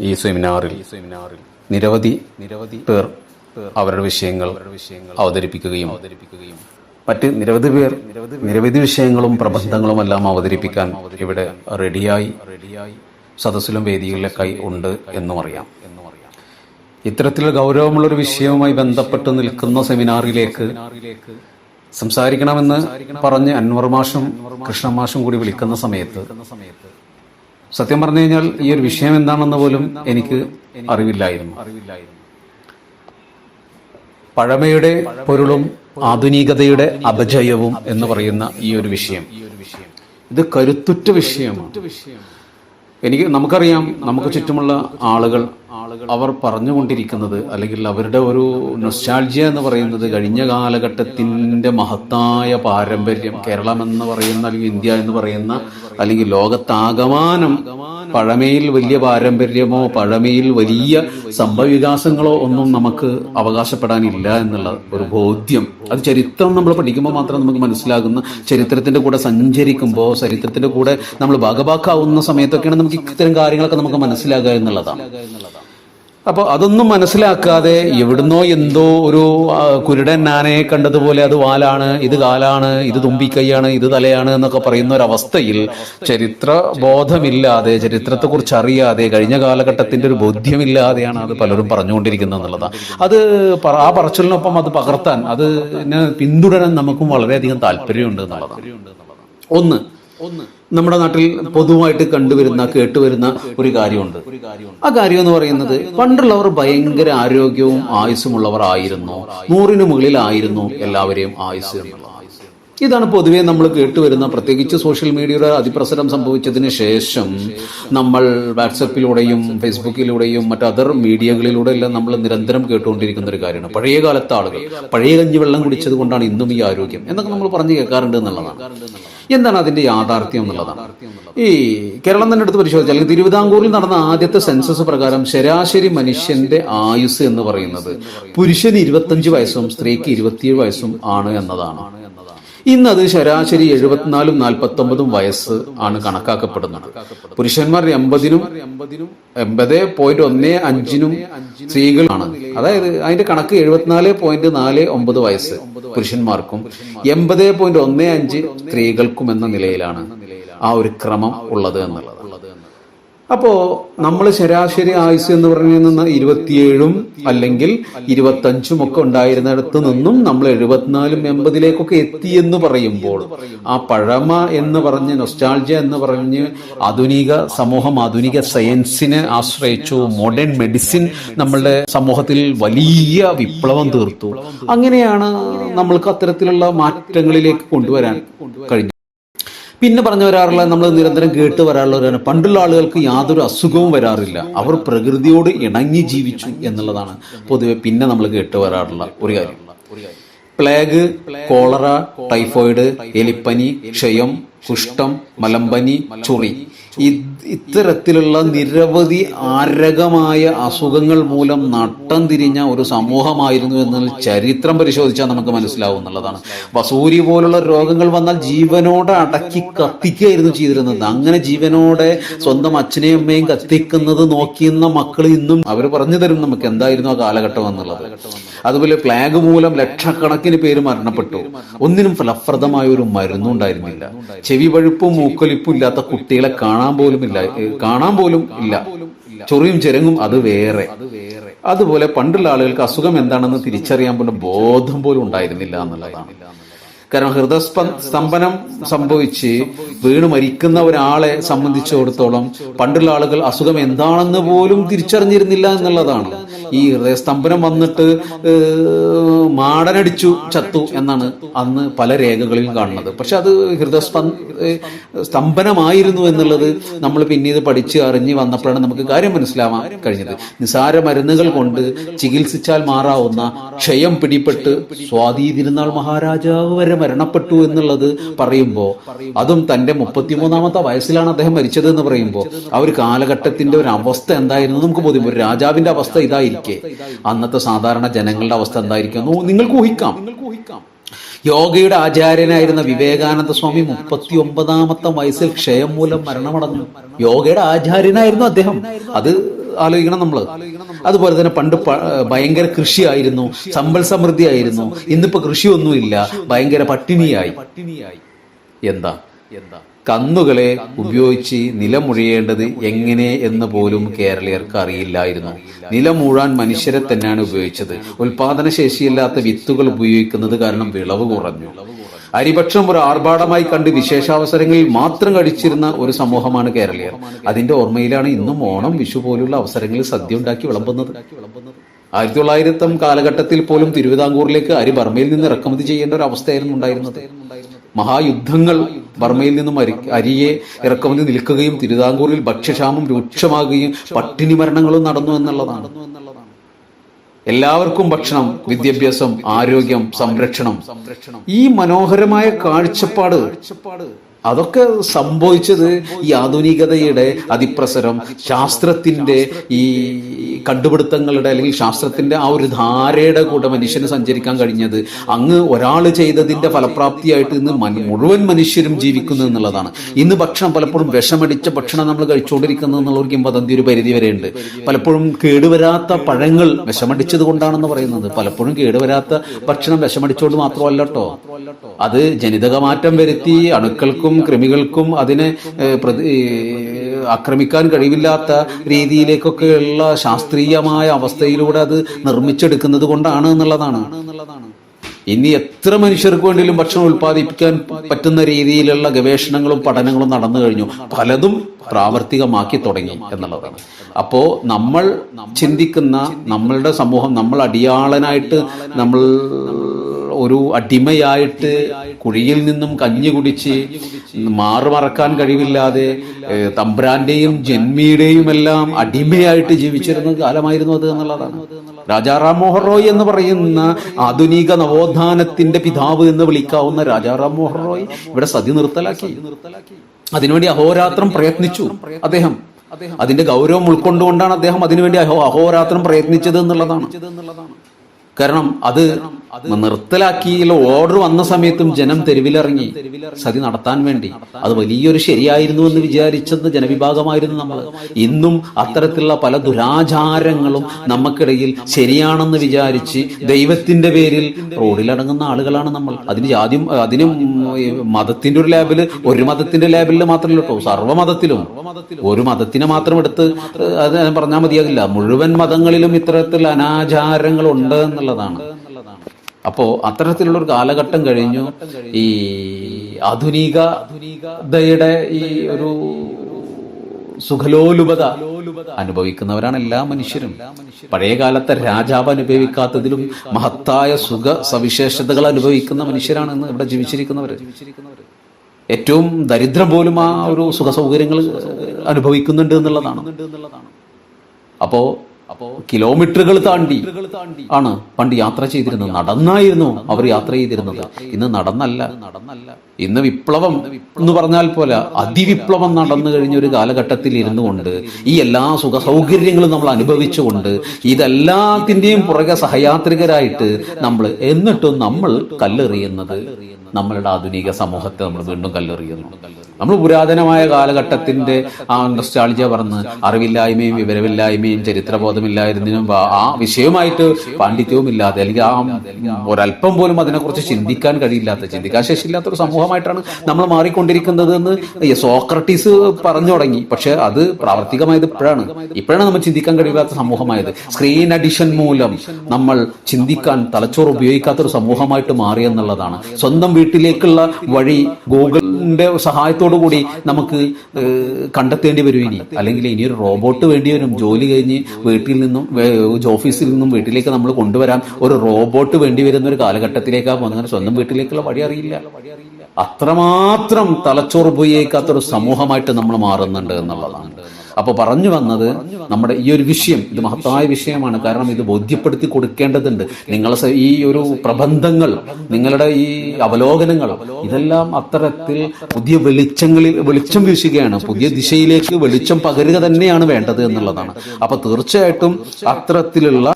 ഈ സെമിനാറിൽ സെമിനാറിൽ നിരവധി നിരവധി പേർ അവരുടെ വിഷയങ്ങൾ അവതരിപ്പിക്കുകയും അവതരിപ്പിക്കുകയും മറ്റ് നിരവധി പേർ നിരവധി വിഷയങ്ങളും പ്രബന്ധങ്ങളും എല്ലാം അവതരിപ്പിക്കാൻ ഇവിടെ റെഡിയായി റെഡിയായി സദസ്സിലും കൈ ഉണ്ട് എന്നും അറിയാം. ഇത്തരത്തിൽ ഗൗരവമുള്ളൊരു വിഷയവുമായി ബന്ധപ്പെട്ട് നിൽക്കുന്ന സെമിനാറിലേക്ക് സംസാരിക്കണമെന്ന് പറഞ്ഞ് അൻവർ മാഷും കൃഷ്ണ മാഷും കൂടി വിളിക്കുന്ന സമയത്ത് സത്യം പറഞ്ഞു കഴിഞ്ഞാൽ ഈ ഒരു വിഷയം എന്താണെന്ന് പോലും എനിക്ക് അറിവില്ലായിരുന്നു. പഴമയുടെ പൊരുളും ആധുനികതയുടെ അപജയവും എന്ന് പറയുന്ന ഈ ഒരു വിഷയം. ഇത് കരുത്തുറ്റ വിഷയമാണ്. എനിക്ക് നമുക്കറിയാം നമുക്ക് ചുറ്റുമുള്ള ആളുകൾ അവർ പറഞ്ഞുകൊണ്ടിരിക്കുന്നത് അല്ലെങ്കിൽ അവരുടെ ഒരു നൊസ്റ്റാൾജിയ എന്ന് പറയുന്നത് കഴിഞ്ഞ കാലഘട്ടത്തിന്റെ മഹത്തായ പാരമ്പര്യം കേരളം എന്ന് പറയുന്ന അല്ലെങ്കിൽ ഇന്ത്യ എന്ന് പറയുന്ന അല്ലെങ്കിൽ ലോകത്താകമാനം പഴമയിൽ വലിയ പാരമ്പര്യമോ പഴമയിൽ വലിയ സംഭവവികാസങ്ങളോ ഒന്നും നമുക്ക് അവകാശപ്പെടാനില്ല എന്നുള്ള ഒരു ബോധ്യം. അത് ചരിത്രം നമ്മൾ പഠിക്കുമ്പോൾ മാത്രം നമുക്ക് മനസ്സിലാകുന്ന ചരിത്രത്തിന്റെ കൂടെ സഞ്ചരിക്കുമ്പോൾ ചരിത്രത്തിന്റെ കൂടെ നമ്മൾ ഭാഗഭാക്കാവുന്ന സമയത്തൊക്കെയാണ് നമുക്ക് ഇത്തരം കാര്യങ്ങളൊക്കെ നമുക്ക് മനസ്സിലാകുക എന്നുള്ളതാണ്. അപ്പോൾ അതൊന്നും മനസ്സിലാക്കാതെ എവിടുന്നോ എന്തോ ഒരു കുരുടൻ നാനയെ കണ്ടതുപോലെ അത് വാലാണ് ഇത് കാലാണ് ഇത് തുമ്പിക്കൈയാണ് ഇത് തലയാണ് എന്നൊക്കെ പറയുന്ന ഒരവസ്ഥയിൽ ചരിത്ര ബോധമില്ലാതെ ചരിത്രത്തെക്കുറിച്ച് അറിയാതെ കഴിഞ്ഞ കാലഘട്ടത്തിന്റെ ഒരു ബോധ്യമില്ലാതെയാണ് അത് പലരും പറഞ്ഞുകൊണ്ടിരിക്കുന്നത് എന്നുള്ളതാണ് അത് ആ പറച്ചിലിനൊപ്പം അത് പകർത്താൻ അത് പിന്തുടരാൻ നമുക്കും വളരെയധികം താല്പര്യമുണ്ട് എന്നുള്ളതാണ്. ഒന്ന് ഒന്ന് നമ്മുടെ നാട്ടിൽ പൊതുവായിട്ട് കണ്ടുവരുന്ന കേട്ടുവരുന്ന ഒരു കാര്യമുണ്ട്. ആ കാര്യം എന്ന് പറയുന്നത് പണ്ടുള്ളവർ ഭയങ്കര ആരോഗ്യവും ആയുസ്സുമുള്ളവർ ആയിരുന്നു. നൂറിന് മുകളിലായിരുന്നു എല്ലാവരെയും ആയുസ് എന്നുള്ളത്. ഇതാണ് പൊതുവേ നമ്മൾ കേട്ടുവരുന്ന പ്രത്യേകിച്ച് സോഷ്യൽ മീഡിയയുടെ അതിപ്രസരം സംഭവിച്ചതിന് ശേഷം നമ്മൾ വാട്സപ്പിലൂടെയും ഫേസ്ബുക്കിലൂടെയും മറ്റ് അതർ മീഡിയകളിലൂടെ എല്ലാം നമ്മൾ നിരന്തരം കേട്ടുകൊണ്ടിരിക്കുന്ന ഒരു കാര്യമാണ്. പഴയ കാലത്തെ ആളുകൾ പഴയ കഞ്ഞി വെള്ളം കുടിച്ചത് കൊണ്ടാണ് ഇന്നും ഈ ആരോഗ്യം എന്നൊക്കെ നമ്മൾ പറഞ്ഞു കേൾക്കാറുണ്ട് എന്നുള്ളതാണ്. എന്താണ് അതിന്റെ യാഥാർത്ഥ്യം എന്നുള്ളതാണ്. ഈ കേരളം തന്നെ എടുത്ത് പരിശോധിച്ചാൽ അല്ലെങ്കിൽ തിരുവിതാംകൂറിൽ നടന്ന ആദ്യത്തെ സെൻസസ് പ്രകാരം ശരാശരി മനുഷ്യന്റെ ആയുസ് എന്ന് പറയുന്നത് പുരുഷന് ഇരുപത്തഞ്ച് വയസ്സും സ്ത്രീക്ക് ഇരുപത്തിയേഴ് വയസ്സും ആണ് എന്നതാണ്. ഇന്നത് ശരാശരി എഴുപത്തിനാലും നാൽപ്പത്തി ഒമ്പതും വയസ്സ് ആണ് കണക്കാക്കപ്പെടുന്നത്. പുരുഷന്മാർ എൺപതിനും എൺപത് പോയിന്റ് ഒന്ന് അഞ്ചിനും സ്ത്രീകളാണ് അതായത് അതിന്റെ കണക്ക് എഴുപത്തിനാല് പോയിന്റ് നാല് ഒമ്പത് വയസ്സ് പുരുഷന്മാർക്കും എൺപത് പോയിന്റ് ഒന്ന് അഞ്ച് സ്ത്രീകൾക്കും എന്ന നിലയിലാണ് ആ ഒരു ക്രമം ഉള്ളത് എന്നുള്ളത്. അപ്പോ നമ്മൾ ശരാശരി ആയുസ് എന്ന് പറയുന്ന ഇരുപത്തിയേഴും അല്ലെങ്കിൽ ഇരുപത്തഞ്ചും ഒക്കെ ഉണ്ടായിരുന്നിടത്ത് നിന്നും നമ്മൾ എഴുപത്തിനാലും എൺപതിലേക്കൊക്കെ എത്തി എന്ന് പറയുമ്പോൾ ആ പഴമ എന്ന് പറഞ്ഞ് നൊസ്റ്റാൾജ എന്ന് പറഞ്ഞ് ആധുനിക സമൂഹം ആധുനിക സയൻസിനെ ആശ്രയിച്ചു മോഡേൺ മെഡിസിൻ നമ്മളുടെ സമൂഹത്തിൽ വലിയ വിപ്ലവം തീർത്തു. അങ്ങനെയാണ് നമ്മൾക്ക് അത്തരത്തിലുള്ള മാറ്റങ്ങളിലേക്ക് കൊണ്ടുവരാൻ കഴിഞ്ഞു പിന്നെ പറഞ്ഞു വരാറുള്ള നമ്മൾ നിരന്തരം കേട്ട് വരാറുള്ളവരാണ്. പണ്ടുള്ള ആളുകൾക്ക് യാതൊരു അസുഖവും വരാറില്ല. അവർ പ്രകൃതിയോട് ഇണങ്ങി ജീവിച്ചു എന്നുള്ളതാണ് പൊതുവെ പിന്നെ നമ്മൾ കേട്ട് വരാറുള്ള ഒരു കാര്യം. പ്ലേഗ് കോളറ ടൈഫോയിഡ് എലിപ്പനി ക്ഷയം കുഷ്ഠം മലമ്പനി ചൊറി ഇത്തരത്തിലുള്ള നിരവധി ആരകമായ അസുഖങ്ങൾ മൂലം നട്ടം തിരിഞ്ഞ ഒരു സമൂഹമായിരുന്നു എന്നതിൽ ചരിത്രം പരിശോധിച്ചാൽ നമുക്ക് മനസ്സിലാവും എന്നുള്ളതാണ്. വസൂരി പോലുള്ള രോഗങ്ങൾ വന്നാൽ ജീവനോടെ അടക്കി കത്തിക്കുകയായിരുന്നു ചെയ്തിരുന്നത്. അങ്ങനെ ജീവനോടെ സ്വന്തം അച്ഛനെയും അമ്മയും കത്തിക്കുന്നത് നോക്കിയുന്ന മക്കൾ ഇന്നും അവർ പറഞ്ഞു തരും നമുക്ക് എന്തായിരുന്നു ആ കാലഘട്ടം എന്നുള്ളത്. അതുപോലെ പ്ലാഗ് മൂലം ലക്ഷക്കണക്കിന് പേര് മരണപ്പെട്ടു. ഒന്നിനും ഫലപ്രദമായ ഒരു മരുന്നുണ്ടായിരുന്നില്ല ചെവി പഴുപ്പും മൂക്കൊലിപ്പും ഇല്ലാത്ത കുട്ടികളെ കാണാൻ പോലും ഇല്ല. കാണാൻ പോലും ഇല്ല. ചൊറിയും ചെരങ്ങും അത് വേറെ. അതുപോലെ പണ്ടുള്ള ആളുകൾക്ക് അസുഖം എന്താണെന്ന് തിരിച്ചറിയാൻ പോലും ബോധം പോലും ഉണ്ടായിരുന്നില്ല എന്നുള്ളതാണ്. കാരണം ഹൃദയസ്പ സ്തംഭനം സംഭവിച്ച് വീണ് മരിക്കുന്ന ഒരാളെ സംബന്ധിച്ചിടത്തോളം പണ്ടുള്ള ആളുകൾ അസുഖം എന്താണെന്ന് പോലും തിരിച്ചറിഞ്ഞിരുന്നില്ല എന്നുള്ളതാണ്. ഈ ഹൃദയസ്തംഭനം വന്നിട്ട് മാടനടിച്ചു ചത്തു എന്നാണ് അന്ന് പല രേഖകളിലും കാണുന്നത്. പക്ഷെ അത് ഹൃദയസ്ത സ്തംഭനമായിരുന്നു എന്നുള്ളത് നമ്മൾ പിന്നീട് പഠിച്ച് അറിഞ്ഞ് വന്നപ്പോഴാണ് നമുക്ക് കാര്യം മനസ്സിലാവാൻ കഴിഞ്ഞത്. നിസാര മരുന്നുകൾ കൊണ്ട് ചികിത്സിച്ചാൽ മാറാവുന്ന ക്ഷയം പിടിപ്പെട്ട് സ്വാതി തിരുനാൾ മഹാരാജാവ് വരെ മരണപ്പെട്ടു എന്നുള്ളത് പറയുമ്പോൾ അതും തന്റെ മുപ്പത്തിമൂന്നാമത്തെ വയസ്സിലാണ് അദ്ദേഹം മരിച്ചത് എന്ന് പറയുമ്പോൾ ആ ഒരു കാലഘട്ടത്തിന്റെ ഒരു അവസ്ഥ എന്തായിരുന്നു? നമുക്ക് ബോധ്യം. ഒരു രാജാവിന്റെ അവസ്ഥ ഇതായിരിക്കെ അന്നത്തെ സാധാരണ ജനങ്ങളുടെ അവസ്ഥ എന്തായിരിക്കും? നിങ്ങൾക്ക് ഊഹിക്കാം. യോഗയുടെ ആചാര്യനായിരുന്ന വിവേകാനന്ദ സ്വാമി മുപ്പത്തി ഒമ്പതാമത്തെ വയസ്സിൽ ക്ഷയം മൂലം മരണമടഞ്ഞു. യോഗയുടെ ആചാര്യനായിരുന്നു അദ്ദേഹം. അത് ആലോചിക്കണം നമ്മൾ അതുപോലെ തന്നെ പണ്ട് ഭയങ്കര കൃഷിയായിരുന്നു. സമ്പൽ സമൃദ്ധി ആയിരുന്നു. ഇന്നിപ്പോ കൃഷിയൊന്നുമില്ല. ഭയങ്കര പട്ടിണിയായി പട്ടിണിയായി. എന്താ? എന്താ? കന്നുകളെ ഉപയോഗിച്ച് നിലമുഴിയേണ്ടത് എങ്ങനെ എന്ന് പോലും കേരളീയർക്ക് അറിയില്ലായിരുന്നു. നിലമൂഴാൻ മനുഷ്യരെ തന്നെയാണ് ഉപയോഗിച്ചത്. ഉൽപാദന ശേഷിയില്ലാത്ത വിത്തുകൾ ഉപയോഗിക്കുന്നത് കാരണം വിളവ് കുറഞ്ഞു. അരിപക്ഷം ഒരു ആർഭാടമായി കണ്ട് വിശേഷാവസരങ്ങളിൽ മാത്രം കഴിച്ചിരുന്ന ഒരു സമൂഹമാണ് കേരളീയർ. അതിന്റെ ഓർമ്മയിലാണ് ഇന്നും ഓണം വിഷു പോലുള്ള അവസരങ്ങളിൽ സദ്യ ഉണ്ടാക്കി വിളമ്പുന്നത്. ആയിരത്തി തൊള്ളായിരത്തം കാലഘട്ടത്തിൽ പോലും തിരുവിതാംകൂറിലേക്ക് അരി ബർമയിൽ നിന്ന് ഇറക്കുമതി ചെയ്യേണ്ട ഒരു അവസ്ഥയായിരുന്നു ഉണ്ടായിരുന്നത്. മഹായുദ്ധങ്ങൾ ബർമയിൽ നിന്നും അരി അരിയെ ഇറക്കുമതി നിൽക്കുകയും തിരുവിതാംകൂറിൽ ഭക്ഷ്യക്ഷാമം രൂക്ഷമാകുകയും പട്ടിണി മരണങ്ങളും നടന്നു എന്നുള്ളതാണ്. എല്ലാവർക്കും ഭക്ഷണം വിദ്യാഭ്യാസം ആരോഗ്യം സംരക്ഷണം. ഈ മനോഹരമായ കാഴ്ചപ്പാട് അതൊക്കെ സംഭവിച്ചത് ഈ ആധുനികതയുടെ അതിപ്രസരം ശാസ്ത്രത്തിന്റെ ഈ കണ്ടുപിടുത്തങ്ങളുടെ അല്ലെങ്കിൽ ശാസ്ത്രത്തിന്റെ ആ ഒരു ധാരയുടെ കൂടെ മനുഷ്യന് സഞ്ചരിക്കാൻ കഴിഞ്ഞത് അങ്ങ് ഒരാൾ ചെയ്തതിന്റെ ഫലപ്രാപ്തിയായിട്ട് ഇന്ന് മുഴുവൻ മനുഷ്യരും ജീവിക്കുന്നു എന്നുള്ളതാണ്. ഇന്ന് ഭക്ഷണം പലപ്പോഴും വിഷമടിച്ച ഭക്ഷണം നമ്മൾ കഴിച്ചുകൊണ്ടിരിക്കുന്നത് എന്നുള്ള ഒരു കിംവദന്തി ഒരു പരിധി വരെയുണ്ട് പലപ്പോഴും കേടുവരാത്ത പഴങ്ങൾ വിഷമടിച്ചത് കൊണ്ടാണെന്ന് പറയുന്നത്. പലപ്പോഴും കേടുവരാത്ത ഭക്ഷണം വിഷമടിച്ചുകൊണ്ട് മാത്രമല്ല കേട്ടോ അത് ജനിതക മാറ്റം വരുത്തി അണുക്കൾക്കും കൃമികൾക്കും അതിനെ ഏഹ്, പ്രതി ആക്രമിക്കാൻ കഴിവില്ലാത്ത രീതിയിലേക്കൊക്കെയുള്ള ശാസ്ത്രീയമായ അവസ്ഥയിലൂടെ അത് നിർമ്മിച്ചെടുക്കുന്നത് കൊണ്ടാണ് എന്നുള്ളതാണ്. ഇനി എത്ര മനുഷ്യർക്ക് വേണ്ടിയും ഭക്ഷണം ഉൽപ്പാദിപ്പിക്കാൻ പറ്റുന്ന രീതിയിലുള്ള ഗവേഷണങ്ങളും പഠനങ്ങളും നടന്നു കഴിഞ്ഞു. പലതും പ്രാവർത്തികമാക്കി തുടങ്ങി എന്നുള്ളതാണ്. അപ്പോ നമ്മൾ ചിന്തിക്കുന്ന നമ്മളുടെ സമൂഹം നമ്മൾ അടിയാളനായിട്ട് നമ്മൾ ഒരു അടിമയായിട്ട് കുഴിയിൽ നിന്നും കഞ്ഞി കുടിച്ച് മാറുമറക്കാൻ കഴിവില്ലാതെ തമ്പ്രാന്റെയും ജന്മിയുടെയും എല്ലാം അടിമയായിട്ട് ജീവിച്ചിരുന്ന കാലമായിരുന്നു അത് എന്നുള്ളതാണ്. രാജാറാം മോഹൻ റോയ് എന്ന് പറയുന്ന ആധുനിക നവോത്ഥാനത്തിന്റെ പിതാവ് എന്ന് വിളിക്കാവുന്ന രാജാറാം മോഹൻ റോയ് ഇവിടെ സതി നിർത്തലാക്കി. അതിനുവേണ്ടി അഹോരാത്രം പ്രയത്നിച്ചു അദ്ദേഹം. അതിന്റെ ഗൗരവം ഉൾക്കൊണ്ടുകൊണ്ടാണ് അദ്ദേഹം അതിനുവേണ്ടി അഹോ അഹോരാത്രം പ്രയത്നിച്ചത് എന്നുള്ളതാണ്. കാരണം അത് നിർത്തലാക്കിയുള്ള ഓർഡർ വന്ന സമയത്തും ജനം തെരുവിലിറങ്ങി. സതി നടത്താൻ വേണ്ടി. അത് വലിയൊരു ശരിയായിരുന്നു എന്ന് വിചാരിച്ചത് ജനവിഭാഗമായിരുന്നു നമ്മൾ. ഇന്നും അത്തരത്തിലുള്ള പല ദുരാചാരങ്ങളും നമുക്കിടയിൽ ശരിയാണെന്ന് വിചാരിച്ച് ദൈവത്തിന്റെ പേരിൽ റോഡിലടങ്ങുന്ന ആളുകളാണ് നമ്മൾ. അതിന് ജാതി അതിന് മതത്തിന്റെ ഒരു ലാബിൽ ഒരു മതത്തിന്റെ ലേബലിൽ മാത്രമല്ല കേട്ടോ സർവമതത്തിലും ഒരു മതത്തിനെ മാത്രം എടുത്ത് അത് പറഞ്ഞാൽ മതിയാകില്ല. മുഴുവൻ മതങ്ങളിലും ഇത്തരത്തിൽ അനാചാരങ്ങൾ ഉണ്ട് എന്നുള്ളതാണ്. അപ്പോ അത്തരത്തിലുള്ള ഒരു കാലഘട്ടം കഴിഞ്ഞു. ഈ ആധുനിക ആധുനികതയുടെ ഈ ഒരു സുഖലോലുപത അനുഭവിക്കുന്നവരാണ് എല്ലാ മനുഷ്യരും. പഴയ കാലത്തെ രാജാവ് അനുഭവിക്കാത്തതിലും മഹത്തായ സുഖ സവിശേഷതകൾ അനുഭവിക്കുന്ന മനുഷ്യരാണ് ഇന്ന് ഇവിടെ ജീവിച്ചിരിക്കുന്നവർ ഏറ്റവും ദരിദ്രം പോലും ആ ഒരു സുഖ സൗകര്യങ്ങൾ അനുഭവിക്കുന്നുണ്ട് എന്നുള്ളതാണ്. അപ്പോ അപ്പോ കിലോമീറ്ററുകൾ താണ്ടി ആണ് പണ്ട് യാത്ര ചെയ്തിരുന്നത്. നടന്നായിരുന്നു അവർ യാത്ര ചെയ്തിരുന്നത്. ഇന്ന് നടന്നല്ല. നടന്നല്ല. ഇന്ന് വിപ്ലവം എന്ന് പറഞ്ഞാൽ പോലെ അതിവിപ്ലവം നടന്നു കഴിഞ്ഞ ഒരു കാലഘട്ടത്തിൽ ഇരുന്നു കൊണ്ട് ഈ എല്ലാ സുഖ സൗകര്യങ്ങളും നമ്മൾ അനുഭവിച്ചുകൊണ്ട് ഇതെല്ലാത്തിന്റെയും പുറകെ സഹയാത്രികരായിട്ട് നമ്മൾ എന്നിട്ടും നമ്മൾ കല്ലെറിയുന്നത് നമ്മളുടെ ആധുനിക സമൂഹത്തെ നമ്മൾ വീണ്ടും കല്ലെറിയുന്നു. നമ്മൾ പുരാതനമായ കാലഘട്ടത്തിന്റെ ആ നൊസ്റ്റാൾജിയ പറഞ്ഞ് അറിവില്ലായ്മയും വിവരമില്ലായ്മയും ചരിത്രബോധമില്ലായിരുന്നതിനും ആ- ആ വിഷയവുമായിട്ട് പാണ്ഡിത്യവും ഇല്ലാതെ അല്ലെങ്കിൽ ആ ഒരല്പം പോലും അതിനെക്കുറിച്ച് ചിന്തിക്കാൻ കഴിയില്ലാത്ത ചിന്തിക്കാൻ ശേഷിയില്ലാത്ത ഒരു സമൂഹമായിട്ടാണ് നമ്മൾ മാറിക്കൊണ്ടിരിക്കുന്നത് എന്ന് സോക്രട്ടീസ് പറഞ്ഞു തുടങ്ങി. പക്ഷെ അത് പ്രാവർത്തികമായത് ഇപ്പോഴാണ്. ഇപ്പോഴാണ് നമ്മൾ ചിന്തിക്കാൻ കഴിയാത്ത സമൂഹമായത്. സ്ക്രീൻ അഡിഷൻ മൂലം നമ്മൾ ചിന്തിക്കാൻ തലച്ചോറ് ഉപയോഗിക്കാത്ത ഒരു സമൂഹമായിട്ട് മാറി എന്നുള്ളതാണ്. സ്വന്തം വീട്ടിലേക്കുള്ള വഴി ഗൂഗിളിന്റെ സഹായത്തോടു കൂടി നമുക്ക് കണ്ടെത്തേണ്ടി വരും ഇനി. അല്ലെങ്കിൽ ഇനി ഒരു റോബോട്ട് വേണ്ടി വരും ജോലി കഴിഞ്ഞ് വീട്ടിൽ നിന്നും വേ- ഓഫീസിൽ നിന്നും വീട്ടിലേക്ക് നമ്മൾ കൊണ്ടുവരാൻ ഒരു റോബോട്ട് വേണ്ടി വരുന്ന ഒരു കാലഘട്ടത്തിലേക്കാണ് പോകുന്നത്. അങ്ങനെ സ്വന്തം വീട്ടിലേക്കുള്ള വഴി അറിയില്ല. അത്രമാത്രം തലച്ചോറ് പോയേക്കാത്തൊരു സമൂഹമായിട്ട് നമ്മൾ മാറുന്നുണ്ട് എന്നുള്ളതാണ്. അപ്പൊ പറഞ്ഞു വന്നത് നമ്മുടെ ഈ ഒരു വിഷയം ഇത് മഹത്തായ വിഷയമാണ്. കാരണം ഇത് ബോധ്യപ്പെടുത്തി കൊടുക്കേണ്ടതുണ്ട്. നിങ്ങളെ ഈ ഒരു പ്രബന്ധങ്ങൾ നിങ്ങളുടെ ഈ അവലോകനങ്ങൾ ഇതെല്ലാം അത്തരത്തിൽ പുതിയ വെളിച്ചങ്ങളിൽ വെളിച്ചം വീശുകയാണ്. പുതിയ ദിശയിലേക്ക് വെളിച്ചം പകരുക തന്നെയാണ് വേണ്ടത് എന്നുള്ളതാണ്. അപ്പൊ തീർച്ചയായിട്ടും അത്തരത്തിലുള്ള